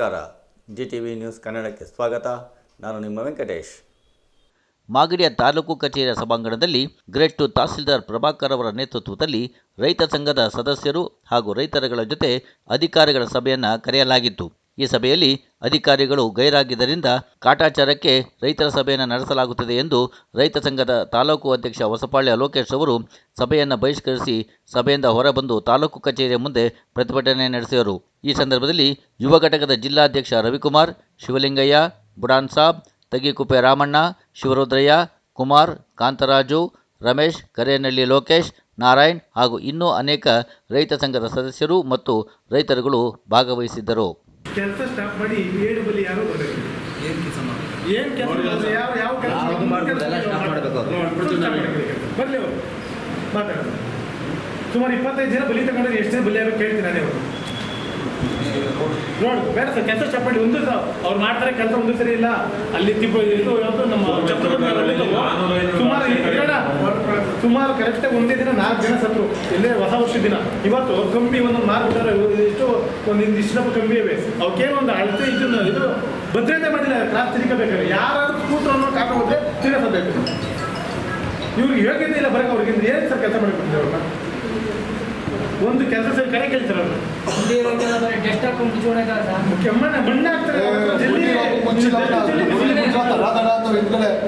ನಮಸ್ಕಾರ. G T V news ಕನ್ನಡಕ್ಕೆ ಸ್ವಾಗತ. ನಾನು ನಿಮ್ಮ ವೆಂಕಟೇಶ್. ಮಾಗಡಿಯ ತಾಲೂಕು ಕಚೇರಿಯ ಸಭಾಂಗಣದಲ್ಲಿ ಗ್ರೇಟ್ ಟು ತಹಸೀಲ್ದಾರ್ ಪ್ರಭಾಕರ್ ಅವರ ನೇತೃತ್ವದಲ್ಲಿ ರೈತ ಸಂಘದ ಸದಸ್ಯರು ಹಾಗೂ ರೈತರುಗಳ ಜೊತೆ ಅಧಿಕಾರಿಗಳ ಸಭೆಯನ್ನು ಕರೆಯಲಾಗಿತ್ತು. ಈ ಸಭೆಯಲ್ಲಿ ಅಧಿಕಾರಿಗಳು ಗೈರಾಗಿದ್ದರಿಂದ ಕಾಟಾಚಾರಕ್ಕೆ ರೈತರ ಸಭೆಯನ್ನು ನಡೆಸಲಾಗುತ್ತದೆ ಎಂದು ರೈತ ಸಂಘದ ತಾಲೂಕು ಅಧ್ಯಕ್ಷ ಹೊಸಪಾಳ್ಯ ಲೋಕೇಶ್ ಅವರು ಸಭೆಯನ್ನು ಬಹಿಷ್ಕರಿಸಿ ಸಭೆಯಿಂದ ಹೊರಬಂದು ತಾಲೂಕು ಕಚೇರಿಯ ಮುಂದೆ ಪ್ರತಿಭಟನೆ ನಡೆಸಿದರು. ಈ ಸಂದರ್ಭದಲ್ಲಿ ಯುವ ಘಟಕದ ಜಿಲ್ಲಾಧ್ಯಕ್ಷ ರವಿಕುಮಾರ್, ಶಿವಲಿಂಗಯ್ಯ, ಬುಡಾನ್ ಸಾಬ್ ತಗಿಕುಪ್ಪೆ ರಾಮಣ್ಣ, ಶಿವರುದ್ರಯ್ಯ, ಕುಮಾರ್, ಕಾಂತರಾಜು, ರಮೇಶ್, ಕರೇನಳ್ಳಿ ಲೋಕೇಶ್, ನಾರಾಯಣ್ ಹಾಗೂ ಇನ್ನೂ ಅನೇಕ ರೈತ ಸಂಘದ ಸದಸ್ಯರು ಮತ್ತು ರೈತರುಗಳು ಭಾಗವಹಿಸಿದ್ದರು. ಕೆಲಸ ಸ್ಟಾಪ್ ಮಾಡಿ ಏಳು ಬಲಿ ಯಾರು ಬರಬೇಕು ಏನು ಕೆಲಸ ಮಾಡ್ಬೇಕು? ಏನ್ ಕೆಲಸ ಯಾವ ಯಾವ ಕೆಲಸ. ಬರ್ಲಿ ಅವರು. ಮಾತಾಡೋದು ಸುಮಾರು ಇಪ್ಪತ್ತೈದು ಜನ ಬಲಿ ತಗೊಂಡ್ರೆ ಎಷ್ಟು ಜನ ಬಲಿ ಆಗಬೇಕು ಕೇಳ್ತೀನಿ ನಾನೇ ಅವರು ನೋಡು ಬೇಡ ಸರ್ ಕೆಲಸ ಚಪ್ಪಡಿ ಒಂದು ಸರ್. ಅವ್ರು ಮಾಡ್ತಾರೆ ಕೆಲಸ ಒಂದು ಸರಿ ಇಲ್ಲ. ಅಲ್ಲಿ ತಿಪ್ಪ ಇದು ಯಾವುದು ನಮ್ಮ ಸುಮಾರು ಸುಮಾರು ಕರೆಕ್ಟಾಗಿ ಒಂದೇ ದಿನ ನಾಲ್ಕು ಜನ ಸತ್ರು. ಇಲ್ಲೇ ಹೊಸ ವರ್ಷದ ದಿನ. ಇವತ್ತು ಕಂಬಿ ನಾಲ್ಕು ಸಾವಿರ ಇಷ್ಟು ಒಂದು ಇಷ್ಟು ಕಂಬಿ ಇವೆ. ಅವಕ್ಕೇನು ಒಂದು ಅಳತೆ ಇದನ್ನ ಇದು ಭದ್ರತೆ ಮಾಡಿಲ್ಲ ಕ್ರಾಸ್ ತಿರ್ಕೋಬೇಕಾದ್ರೆ ಯಾರಾದ್ರೂ ಸ್ಕೂಟರ್ ಅನ್ನೋ ಕಾರಣ ಹೋದ್ರೆ ತಿರ್ಗಿಸಬೇಕು ಇವ್ರಿಗೆ ಯೋಗ್ಯತೆ ಇಲ್ಲ ಬರಕ್ಕೆ ಅವ್ರಿಗೆ ಏನು ಸರ್ ಕೆಲಸ ಮಾಡಿಕೊಟ್ಟಿದ್ದಾರೆ ಅವ್ರನ್ನ? ಒಂದು ಕೆಲಸ ಸರಿ ಕರೆ ಕೇಳ್ತಾರೆ ಸರ್ ಕೆಮ್ಮಣ್ಣ ಮಣ್ಣು ಹಾಕ್ತಾರೆ.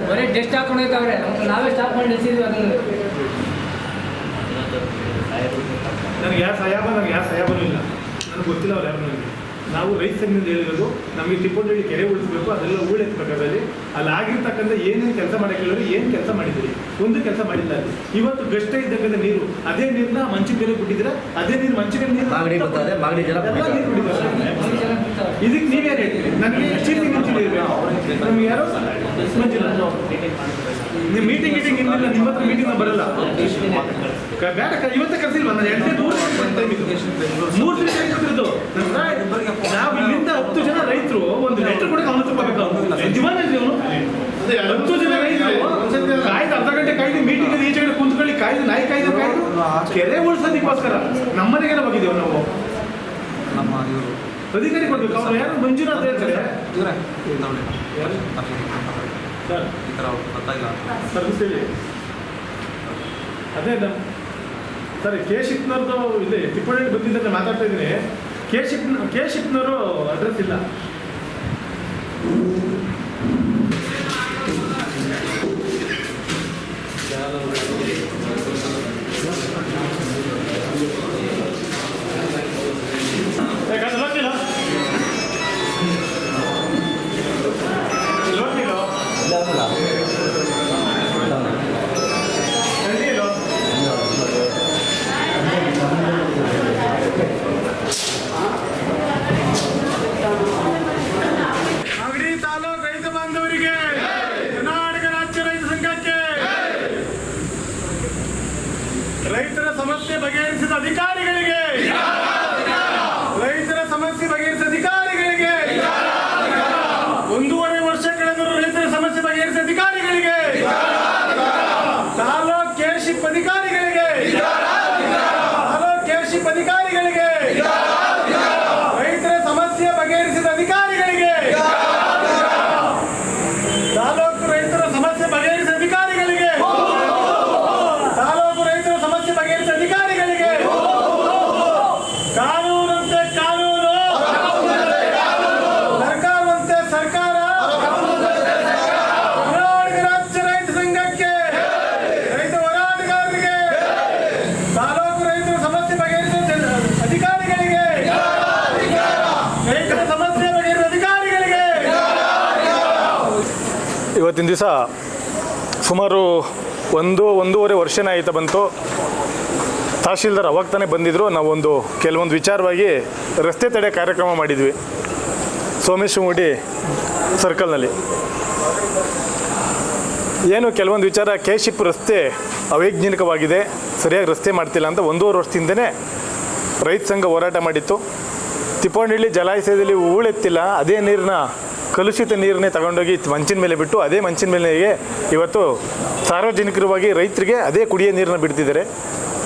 ಬರೀ ಡೆಸ್ಟ್ ಹಾಕೊಂಡಿದ್ದಾವ್ರೆ ಮತ್ತೆ ನಾವೇ ಸ್ಟಾಪ್ ಮಾಡಿ ನಿಲ್ಸಿದ್ವಿ ಅದನ್ನು. ನನಗೆ ಯಾವ ಸಹಾಯ ನನಗೆ ಯಾವ ಸಹಾಯ ಬರಲಿಲ್ಲ ನನಗೆ ಗೊತ್ತಿಲ್ಲ ಅವ್ರು ಯಾರು ನನಗೆ ನಾವು ರೈತ ಸಂಘದಿಂದ ಹೇಳಿರೋದು ನಮಗೆ ತಿಪ್ಪೊಂಡಿ ಕೆರೆ ಉಳಿಸ್ಬೇಕು ಅದೆಲ್ಲ ಹೂಳೆತ್ಬೇಕಾದಲ್ಲಿ ಅಲ್ಲಿ ಆಗಿರ್ತಕ್ಕಂಥ ಏನೇನು ಕೆಲಸ ಮಾಡಕ್ಕಿಲ್ಲರು ಏನು ಕೆಲಸ ಮಾಡಿದ್ದೀರಿ? ಒಂದು ಕೆಲಸ ಮಾಡಿಲ್ಲ ಅಲ್ಲಿ. ಇವತ್ತು ಗಷ್ಟ ಇದ್ದಕ್ಕಂಥ ನೀರು ಅದೇ ನೀರನ್ನ ಮಂಚಿನ ಕೆರೆ ಬಿಟ್ಟಿದ್ದೀರಾ ಅದೇ ನೀರು ಮಂಚಿನ ನೀರು. ಇದಕ್ಕೆ ನೀವೇನು ಹೇಳ್ತೀರಿ? ನನಗೆ ಚೀಟಿ ಇರಬೇಕು ನಮ್ಗೆ ಯಾರು? ನಿಮ್ಮ ಮೀಟಿಂಗ್ ಮೀಟಿಂಗ್ ಇನ್ನಿಲ್ಲ ನಿಮ್ಮ ಹತ್ರ ಮೀಟಿಂಗ್ ಬರಲ್ಲ. ಬೇಡ ಇವತ್ತೇ ಕರೆಸಿಲ್ವಾ? ನಾನು ಎರಡನೇ ಮೂರು ಮೂರು ದಿನ ಮೀಟಿಂಗ್ ಈಚೆ ಕಡೆ ಕುಂತ್ಕೊಳ್ಳಿ ಕಾಯ್ದು ನಾಯಿ ಕಾಯ್ದು ಕಾಯ್ದು. ಕೆರೆ ಉಳಿಸೋದಕ್ಕೋಸ್ಕರ ಮನೆಗೆಲ್ಲ ಹೋಗಿದ್ದೇವೆ ನಾವು. ನಮ್ಮ ಇವರು. ಅಧಿಕಾರಿ ಕೊಡ್ಬೇಕು ಅವ್ರು ಯಾರು? ಮಂಜುನಾಥ್ ಹೇಳ್ತಾರೆ. ಇವರೇ ಯಾರು? ಸರ್. ಈ ಥರ ಗೊತ್ತಾಗಿಲ್ಲ ಸರ್ವಿಸ್ ಹೇಳಿ ಅದೇ ನಮ್ಮ ಸರ್ ಕೆ ಶಿಪ್ನವ್ರದ್ದು ಇದೆ. ಟಿಪ್ಪಣಿ ಬಂದಿದ್ದಂತೆ ಮಾತಾಡ್ತಾ ಇದ್ದೀನಿ. ಕೆ ಶಿಪ್ ಕೆ ಶಿಪ್ನವರು ಅಡ್ರೆಸ್ ಇಲ್ಲ. ತಾಲೂಕು ರೈತ ಬಾಂಧವರಿಗೆ ಕರ್ನಾಟಕ ರಾಜ್ಯ ರೈತ ಸಂಘಕ್ಕೆ ರೈತರ ಸಮಸ್ಯೆ ಬಗೆಹರಿಸಿದ ಅಧಿಕಾರಿಗಳಿಗೆ ರೈತರ ಸಮಸ್ಯೆ ಬಗೆಹರಿಸಿದ ಅಧಿಕಾರಿಗಳಿಗೆ ಒಂದೂವರೆ ವರ್ಷ ಕಳೆದರೂ ರೈತರ ಸಮಸ್ಯೆ ಬಗೆಹರಿಸಿದ ಅಧಿಕಾರಿಗಳಿಗೆ ತಾಲೂಕ್ ಕೇಶಿಪ್ ಅಧಿಕಾರಿಗಳಿಗೆ ತಾಲೂಕ್ ಕೇಶಿಪ್ ಅಧಿಕಾರಿಗಳಿಗೆ ರೈತರ ಸಮಸ್ಯೆ ಬಗೆಹರಿಸಿದ ಅಧಿಕಾರಿಗಳಿಗೆ ತಾಲೂಕು ರೈತರ ಸಮಸ್ಯೆ ಬಗೆಹರಿಸಿದ ಅಧಿಕಾರಿಗಳಿಗೆ ತಾಲೂಕು ರೈತರ ಸಮಸ್ಯೆ ಬಗೆಹರಿಸಿದ ಅಧಿಕಾರಿಗಳಿಗೆ ಕಾನೂನಂತೆ ಕಾನೂನು ಸರ್ಕಾರವಂತೆ ಸರ್ಕಾರ ಕರ್ನಾಟಕ ರಾಜ್ಯ ರೈತ ಸಂಘಕ್ಕೆ ರೈತ ಹೋರಾಟಗಾರರಿಗೆ ತಾಲೂಕು ರೈತರ ಸಮಸ್ಯೆ ಬಗೆಹರಿಸಿದ ಜನ- ಅಧಿಕಾರಿಗಳಿಗೆ ರೈತರ ಸಮಸ್ಯೆ ಬಗೆಹರಿಸಿದ ಅಧಿಕಾರಿಗಳಿಗೆ ಇವತ್ತಿನ ದಿವಸ ಸುಮಾರು ಒಂದು, ಒಂದೂವರೆ ವರ್ಷನೇ ಆಯ್ತಾ ಬಂತು. ತಹಶೀಲ್ದಾರ್ ಅವಾಗ ತಾನೇ ಬಂದಿದ್ದರು ನಾವೊಂದು ಕೆಲವೊಂದು ವಿಚಾರವಾಗಿ ರಸ್ತೆ ತಡೆ ಕಾರ್ಯಕ್ರಮ ಮಾಡಿದ್ವಿ. ಸೋಮೇಶ್ವರಗುಡಿ ಸರ್ಕಲ್ನಲ್ಲಿ. ಏನು ಕೆಲವೊಂದು ವಿಚಾರ ಕೇಶಿಪ್ ರಸ್ತೆ ಅವೈಜ್ಞಾನಿಕವಾಗಿದೆ, ಸರಿಯಾಗಿ ರಸ್ತೆ ಮಾಡ್ತಿಲ್ಲ ಅಂತ ಒಂದೂವರೆ ವರ್ಷದಿಂದನೇ ರೈತ ಸಂಘ ಹೋರಾಟ ಮಾಡಿತ್ತು. ತಿಪ್ಪಣ್ಣಹಳ್ಳಿ ಜಲಾಶಯದಲ್ಲಿ ಹೂಳೆತ್ತಿಲ್ಲ, ಅದೇ ನೀರನ್ನ ಕಲುಷಿತ ನೀರನ್ನೇ ತಗೊಂಡೋಗಿ ಮಂಚಿನ ಮೇಲೆ ಬಿಟ್ಟು ಅದೇ ಮಂಚಿನ ಮೇಲೆ ಇವತ್ತು ಸಾರ್ವಜನಿಕರವಾಗಿ ರೈತರಿಗೆ ಅದೇ ಕುಡಿಯೋ ನೀರನ್ನ ಬಿಡ್ತಿದ್ದಾರೆ.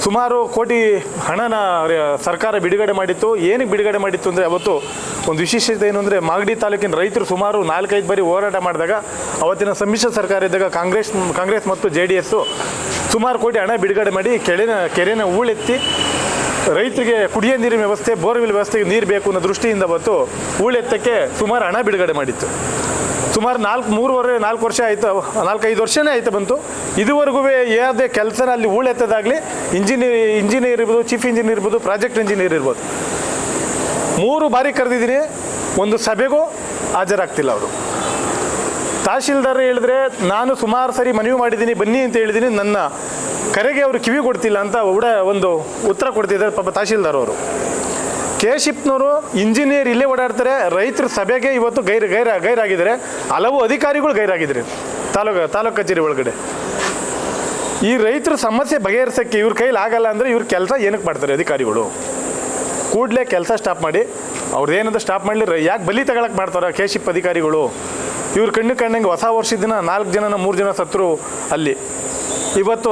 ಸುಮಾರು ಕೋಟಿ ಹಣನ ಸರ್ಕಾರ ಬಿಡುಗಡೆ ಮಾಡಿತ್ತು. ಏನಕ್ಕೆ ಬಿಡುಗಡೆ ಮಾಡಿತ್ತು ಅಂದರೆ ಅವತ್ತು ಒಂದು ವಿಶೇಷತೆ ಏನು ಅಂದರೆ ಮಾಗಡಿ ತಾಲೂಕಿನ ರೈತರು ಸುಮಾರು ನಾಲ್ಕೈದು ಬಾರಿ ಹೋರಾಟ ಮಾಡಿದಾಗ ಅವತ್ತಿನ ಸಮ್ಮಿಶ್ರ ಸರ್ಕಾರ ಇದ್ದಾಗ ಕಾಂಗ್ರೆಸ್ ಕಾಂಗ್ರೆಸ್ ಮತ್ತು ಜೆ ಡಿ ಎಸ್ಸು ಸುಮಾರು ಕೋಟಿ ಹಣ ಬಿಡುಗಡೆ ಮಾಡಿ ಕೆರೆನ ಕೆರೆನ ಹೂಳೆತ್ತಿ ರೈತರಿಗೆ ಕುಡಿಯೋ ನೀರಿನ ವ್ಯವಸ್ಥೆ, ಬೋರ್ವೆಲ್ ವ್ಯವಸ್ಥೆಗೆ ನೀರು ಬೇಕು ಅನ್ನೋ ದೃಷ್ಟಿಯಿಂದ ಬಂತು. ಹೂಳೆತ್ತಕ್ಕೆ ಸುಮಾರು ಹಣ ಬಿಡುಗಡೆ ಮಾಡಿತ್ತು. ಸುಮಾರು ನಾಲ್ಕು, ಮೂರುವರೆ, ನಾಲ್ಕು ವರ್ಷ ಆಯಿತು, ನಾಲ್ಕೈದು ವರ್ಷನೇ ಆಯಿತು ಬಂತು. ಇದುವರೆಗೂ ಯಾವುದೇ ಕೆಲಸ ಅಲ್ಲಿ ಹೂಳೆತ್ತದಾಗಲಿ ಇಂಜಿನಿಯರ್ ಇಂಜಿನಿಯರ್ ಇರ್ಬೋದು, ಚೀಫ್ ಇಂಜಿನಿಯರ್ ಇರ್ಬೋದು, ಪ್ರಾಜೆಕ್ಟ್ ಇಂಜಿನಿಯರ್ ಇರ್ಬೋದು. ಮೂರು ಬಾರಿ ಕರೆದಿದ್ದೀನಿ, ಒಂದು ಸಭೆಗೂ ಹಾಜರಾಗ್ತಿಲ್ಲ ಅವರು. ತಹಶೀಲ್ದಾರ್ ಹೇಳಿದ್ರೆ, ನಾನು ಸುಮಾರು ಸರಿ ಮನವಿ ಮಾಡಿದ್ದೀನಿ, ಬನ್ನಿ ಅಂತ ಹೇಳಿದ್ದೀನಿ, ನನ್ನ ಕರೆಗೆ ಅವರು ಕಿವಿ ಕೊಡ್ತಿಲ್ಲ ಅಂತ ಉಡ ಒಂದು ಉತ್ತರ ಕೊಡ್ತಿದ್ದಾರೆ ಪಾಪ ತಹಶೀಲ್ದಾರ್ ಅವರು ಕೆ ಶಿಪ್ನವರು ಇಂಜಿನಿಯರ್ ಇಲ್ಲೇ ಓಡಾಡ್ತಾರೆ, ರೈತರ ಸಭೆಗೆ ಇವತ್ತು ಗೈರ್, ಗೈರ, ಗೈರಾಗಿದ್ದಾರೆ, ಹಲವು ಅಧಿಕಾರಿಗಳು ಗೈರಾಗಿದ್ದಾರೆ ತಾಲೂಕು ತಾಲೂಕು ಕಚೇರಿ ಒಳಗಡೆ. ಈ ರೈತರ ಸಮಸ್ಯೆ ಬಗೆಹರಿಸೋಕ್ಕೆ ಇವ್ರ ಕೈಲಿ ಆಗಲ್ಲ ಅಂದರೆ ಇವ್ರ ಕೆಲಸ ಏನಕ್ಕೆ ಮಾಡ್ತಾರೆ ಅಧಿಕಾರಿಗಳು? ಕೂಡಲೇ ಕೆಲಸ ಸ್ಟಾಪ್ ಮಾಡಿ ಅವ್ರದ್ದೇನಂತ ಸ್ಟಾಪ್ ಮಾಡಲಿ ಯಾಕೆ ಬಲಿ ತಗೊಳಕ್ಕೆ ಮಾಡ್ತಾರೆ ಕೆ ಶಿಪ್ ಅಧಿಕಾರಿಗಳು? ಇವ್ರ ಕಣ್ಣು ಕಣ್ಣಂಗೆ ಹೊಸ ವರ್ಷದ ದಿನ, ನಾಲ್ಕು ಜನನ, ಮೂರು ಜನ ಸತ್ರು ಅಲ್ಲಿ. ಇವತ್ತು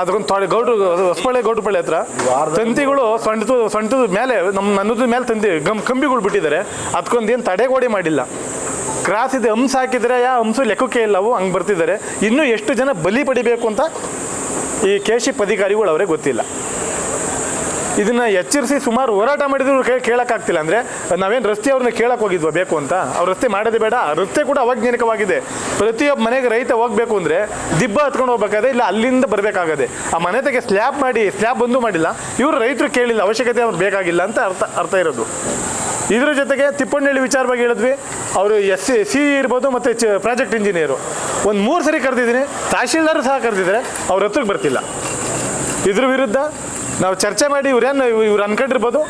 ಅದಕ್ಕೊಂದು ತೊಡೆ ಗೌಡ್ರು ಹೊಸಪಳ್ಳಿ ಗೌಡ್ರಪಳ್ಳಿ ಹತ್ರ ತಂತಿಗಳು ಸೊಂಟದ ಸೊಂಟದ ಮೇಲೆ ನಮ್ಮ ನನ್ನದ ಮೇಲೆ ತಂತಿ ಗಮ್ ಕಂಬಿಗಳು ಬಿಟ್ಟಿದ್ದಾರೆ. ಅದಕ್ಕೊಂದು ಏನು ತಡೆಗೋಡೆ ಮಾಡಿಲ್ಲ. ಕ್ರಾಸ್ ಇದೆ ಹಂಸ ಹಾಕಿದರೆ ಯಾ ಹಂಸು ಲೆಕ್ಕಕ್ಕೆ ಇಲ್ಲ ಅವು ಹಂಗೆ ಬರ್ತಿದ್ದಾರೆ. ಇನ್ನೂ ಎಷ್ಟು ಜನ ಬಲಿ ಪಡಿಬೇಕು ಅಂತ ಈ ಕೆ ಶಿಪ್ ಅಧಿಕಾರಿಗಳು ಅವರೇ ಗೊತ್ತಿಲ್ಲ. ಇದನ್ನ ಎಚ್ಚರಿಸಿ ಸುಮಾರು ಹೋರಾಟ ಮಾಡಿದ್ರು ಕೇಳೋಕ್ಕಾಗ್ತಿಲ್ಲ. ಅಂದರೆ ನಾವೇನು ರಸ್ತೆ ಅವ್ರನ್ನ ಕೇಳಕ್ಕೆ ಹೋಗಿದ್ವಾ ಬೇಕು ಅಂತ? ಅವ್ರು ರಸ್ತೆ ಮಾಡೋದೇ ಬೇಡ. ರಸ್ತೆ ಕೂಡ ಅವೈಜ್ಞಾನಿಕವಾಗಿದೆ. ಪ್ರತಿಯೊಬ್ಬ ಮನೆಗೆ ರೈತ ಹೋಗ್ಬೇಕು ಅಂದರೆ ದಿಬ್ಬ ಹತ್ಕೊಂಡು ಹೋಗ್ಬೇಕಾದ್ರೆ ಇಲ್ಲ ಅಲ್ಲಿಂದ ಬರಬೇಕಾಗದೆ. ಆ ಮನೆ ತೆಗೆ ಸ್ಲ್ಯಾಬ್ ಮಾಡಿ ಸ್ಲ್ಯಾಬ್ ಬಂದು ಮಾಡಿಲ್ಲ. ಇವರು ರೈತರು ಕೇಳಿಲ್ಲ ಅವಶ್ಯಕತೆ ಅವ್ರು ಬೇಕಾಗಿಲ್ಲ ಅಂತ ಅರ್ಥ ಅರ್ಥ ಇರೋದು. ಇದ್ರ ಜೊತೆಗೆ ತಿಪ್ಪಣ್ಣಹಳ್ಳಿ ವಿಚಾರವಾಗಿ ಹೇಳಿದ್ವಿ. ಅವರು ಎಸ್ ಸಿ ಸಿ ಇರ್ಬೋದು ಮತ್ತು ಚ ಪ್ರಾಜೆಕ್ಟ್ ಇಂಜಿನಿಯರು. ಒಂದು ಮೂರು ಸರಿ ಕರೆದಿದ್ದೀನಿ. ತಹಶೀಲ್ದಾರು ಸಹ ಕರೆದಿದ್ದಾರೆ. ಅವ್ರ ಹತ್ರಕ್ಕೆ ಬರ್ತಿಲ್ಲ. ಇದ್ರ ವಿರುದ್ಧ ನಾವು ಚರ್ಚೆ ಮಾಡಿ ಇವ್ರೇನು ಇವ್ರು ಅನ್ಕೊಂಡಿರ್ಬೋದು?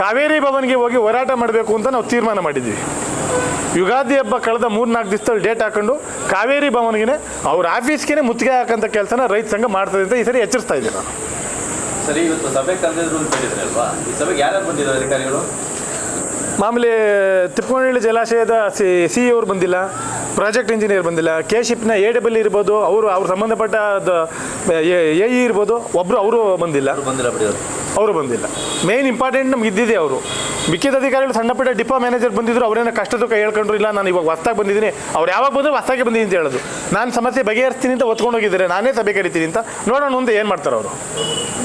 ಕಾವೇರಿ ಭವನ್ಗೆ ಹೋಗಿ ಹೋರಾಟ ಮಾಡಬೇಕು ಅಂತ ನಾವು ತೀರ್ಮಾನ ಮಾಡಿದ್ವಿ. ಯುಗಾದಿ ಹಬ್ಬ ಕಳೆದ ಮೂರು ನಾಲ್ಕು ದಿವಸದಲ್ಲಿ ಡೇಟ್ ಹಾಕೊಂಡು ಕಾವೇರಿ ಭವನ್ಗೆ ಅವ್ರ ಆಫೀಸ್ಗೆ ಮುತ್ತಿಗೆ ಹಾಕೋಂಥ ಕೆಲಸನ ರೈತ ಸಂಘ ಮಾಡ್ತದೆ ಅಂತ ಈ ಸರಿ ಎಚ್ಚರಿಸ್ತಾ ಇದ್ದೀನಿ ನಾನು. ಸರಿ ಇವತ್ತು ಸಭೆ ಈ ಸಭೆಗೆ ಯಾರ್ಯಾರು ಬಂದಿದ್ದಾರೆ ಅಧಿಕಾರಿಗಳು? ಮಾಮೂಲಿ ತಿಪ್ಪನಹಳ್ಳಿ ಜಲಾಶಯದ ಸಿ ಸಿ ಅವರು ಬಂದಿಲ್ಲ ಪ್ರಾಜೆಕ್ಟ್ ಇಂಜಿನಿಯರ್ ಬಂದಿಲ್ಲ ಕೆ ಶಿಪ್ನ ಎ ಡಬಲ್ ಇರ್ಬೋದು ಅವರು ಅವ್ರು ಸಂಬಂಧಪಟ್ಟ ಎ ಇ ಇರ್ಬೋದು ಒಬ್ಬರು ಅವರು ಬಂದಿಲ್ಲ. ಬಂದಿಲ್ಲ ಬಿಡಿ ಅವರು. ಅವರು ಬಂದಿಲ್ಲ. ಮೇನ್ ಇಂಪಾರ್ಟೆಂಟ್ ನಮ್ಗೆ ಇದ್ದಿದೆ ಅವರು. ಮಿಕ್ಕಿದ ಅಧಿಕಾರಿಗಳು ಸಣ್ಣ ಪುಟ್ಟ ಡಿಪೋ ಮ್ಯಾನೇಜರ್ ಬಂದಿದ್ರು ಅವರೇನೋ ಕಷ್ಟ ದುಃಖ ಹೇಳ್ಕೊಂಡ್ರು ಇಲ್ಲ ನಾನು ಇವಾಗ ಹೊಸ್ದಾಗಿ ಬಂದಿದ್ದೀನಿ ಅವ್ರು ಯಾವಾಗ ಬಂದರೂ ಹೊಸ್ದಾಗಿ ಬಂದಿದ್ದೀನಿ ಅಂತ ಹೇಳೋದು. ನಾನು ಸಮಸ್ಯೆ ಬಗೆಹರಿಸ್ತೀನಿ ಅಂತ ಒತ್ಕೊಂಡು ಹೋಗಿದ್ದಾರೆ ನಾನೇ ಸಭೆ ಕರಿತೀನಿ ಅಂತ ನೋಡೋಣ ಮುಂದೆ ಏನು ಮಾಡ್ತಾರೆ ಅವರು.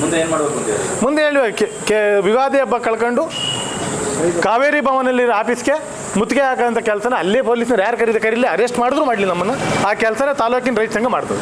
ಮುಂದೆ ಏನು ಮಾಡಬೇಕು ಅಂತ ಹೇಳಿ? ಮುಂದೆ ಹೇಳಿ ಕೆ- ಕೆ ಯುಗಾದಿ ಹಬ್ಬ ಕಳ್ಕೊಂಡು ಕಾವೇರಿ ಭವನಲ್ಲಿ ಆಫೀಸ್ಗೆ ಮುತ್ತಿಗೆ ಹಾಕೋಂಥ ಕೆಲಸನ ಅಲ್ಲೇ ಪೊಲೀಸರು ಯಾರು ಕರೀತಾರೆ ಕರೀಲಿ ಅರೆಸ್ಟ್ ಮಾಡಿದ್ರು ಮಾಡಲಿ ನಮ್ಮನ್ನು. ಆ ಕೆಲಸನ ತಾಲೂಕಿನ ರೈತ ಸಂಘ ಮಾಡ್ತದೆ.